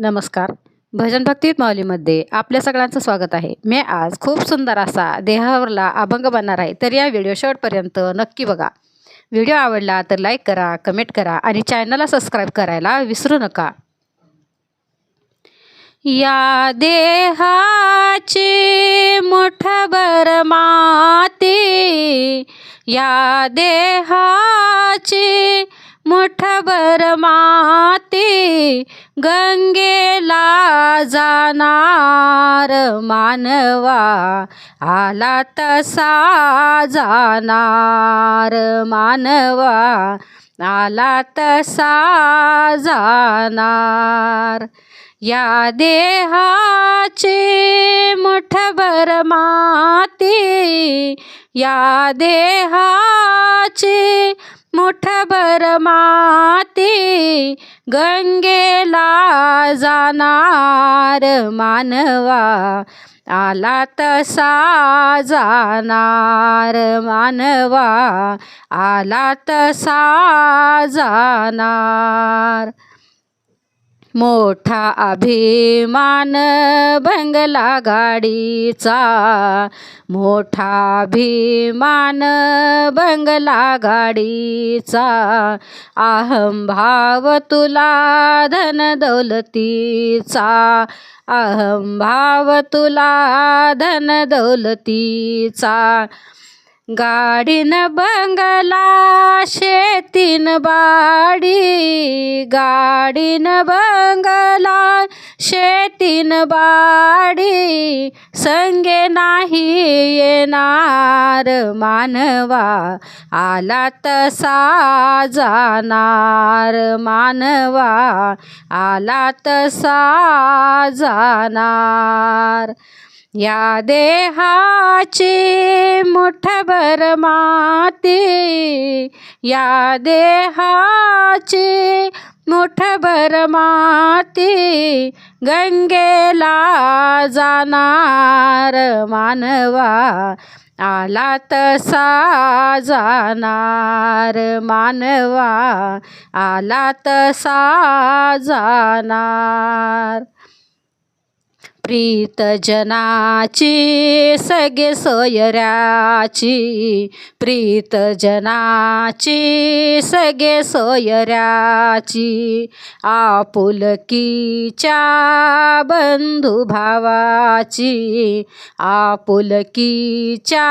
नमस्कार. भजन भक्तीत माऊलीमध्ये आपल्या सगळ्यांचं स्वागत आहे. मी आज खूप सुंदर असा देहावरला अभंग बनणार आहे तर या व्हिडिओ शेवटपर्यंत नक्की बघा. व्हिडिओ आवडला तर लाईक करा कमेंट करा आणि चॅनलला सबस्क्राईब करायला विसरू नका. या देहाची मोठभर माती या देहाची मुठभर माती गंगेला जाणार. मानवा आला तसा जाणार. मानवा आला तसा जाणार. या देहाचे मुठभर माती या देहाचे मुठभर माती गंगेला जाणार मानवा आला तसा जाणार मानवा आला तसा जाणार. मोठा अभिमान बंगला गाडीचा मोठा अभिमान बंगला गाडीचा अहम भाव तुला धन दौलतीचा. अहम भाव तुला धन दौलतीचा. गाडीन बंगला शेतीन बाडी. गाडीन बंगला शेतीन बाडी. संगे नाही येणार मानवा आला तसा जाणार मानवा. आला तसा जाणार या देहाची मुठभर माती या देहाची मुठभर माती गंगेला जाणार मानवा आला तसा जाणार मानवा आला तसा जाणार. प्रीतजनाची सगे सोयऱ्याची. प्रीतजनाची सगे सोयऱ्याची. आपुलकीच्या बंधू भावाची आपुलकीच्या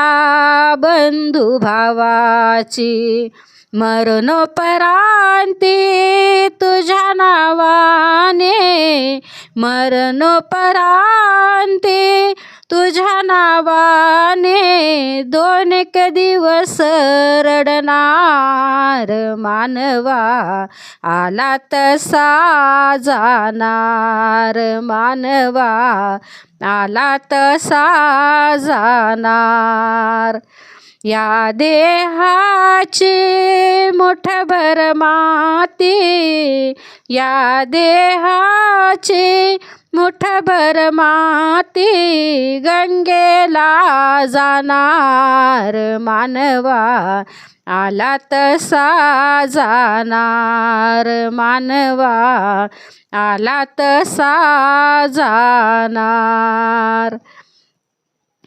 बंधू भावाची मरणोपरांती तुझ्या नावाने. मरणोपरांती तुझ्या नावाने. दोन एक दिवस रडणार मानवा आला तसा जाणार मानवा आला तसा जाणार. या देहाची मुठभर माती या देहाची मुठभर माती गंगेला जाणार. मानवा आला तसा जाणार. मानवा आला तसा जाणार.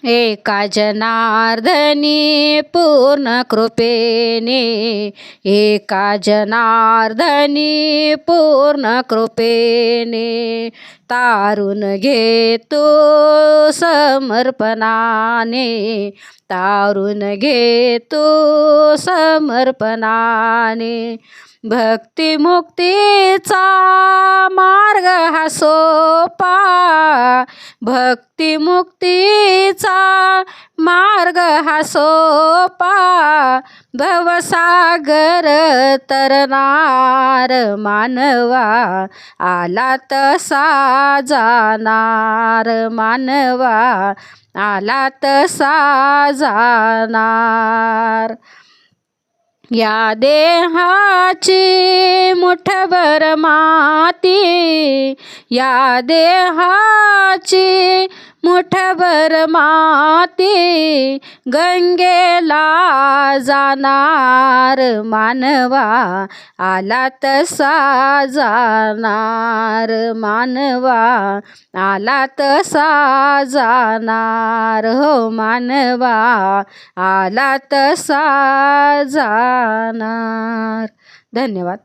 एका जनार्दनी पूर्ण कृपेने एका जनार्दनी पूर्ण कृपेने तारून घेतो समर्पणाने तारून घेतो समर्पणाने. भक्तिमुक्तीचा मार्ग हा सोपा भक्तिमुक्तीचा मार्ग हा सोपा भवसागर तरणार मानवा आला तसा जाणार मानवा आला तसा जाणार. या देहाची मुठभर माती या देहाची मुठभर माती गंगेला जाणार. मानवा आला तसा जाणार. मानवा आला तसा जाणार. हो मानवा आला तसा जाणार. धन्यवाद.